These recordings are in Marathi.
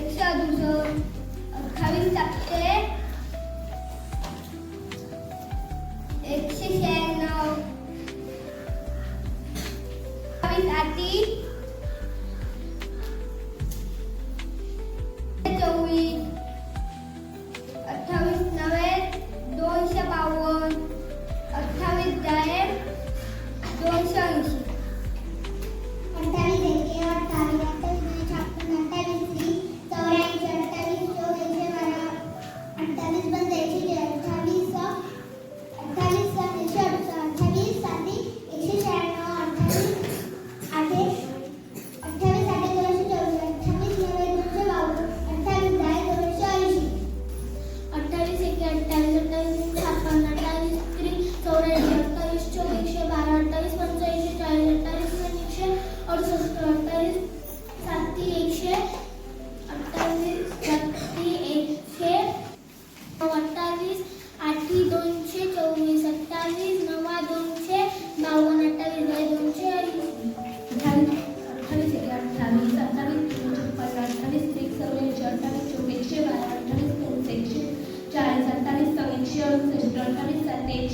पेक्षा दुसरं खावीच लागते एकशे शहाण्णव. खावीस आती चोवीस. अठ्ठावीस नव्हे दोनशे बावन्न. अठ्ठावीस जाय दोनशे ऐंशी.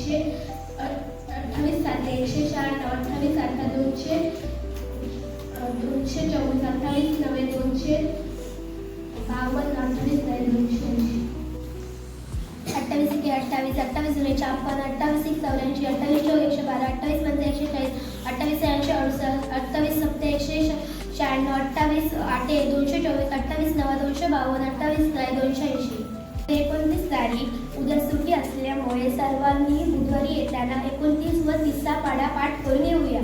एकशे अठ्ठावीस सात एकशे शहाण्णव अठ्ठावीस अठ्ठा दोनशे दोनशे चोवीस अठ्ठावीस नव्हे दोनशे बावन्न अठ्ठावीस नव्हे दोनशे ऐंशी. अठ्ठावीस एके अठ्ठावीस अठ्ठावीस दोन छप्पन्न अठ्ठावीस एक चौऱ्याऐंशी अठ्ठावीस चौ एकशे बारा अठ्ठावीस पंधरा एकशे चाळीस अठ्ठावीस ऐंशी अडुसष्ट अठ्ठावीस सत्तर एकशे शहाण्णव अठ्ठावीस आठ एक दोनशे चोवीस अठ्ठावीस नऊ दोनशे बावन्न अठ्ठावीस नऊ दोनशे ऐंशी. एकोणतीस तारीख उद्या सुटी असल्यामुळे सर्वांनी बुधवारी येताना एकोणतीस व तिसरा पाडा पाठ करून येऊया.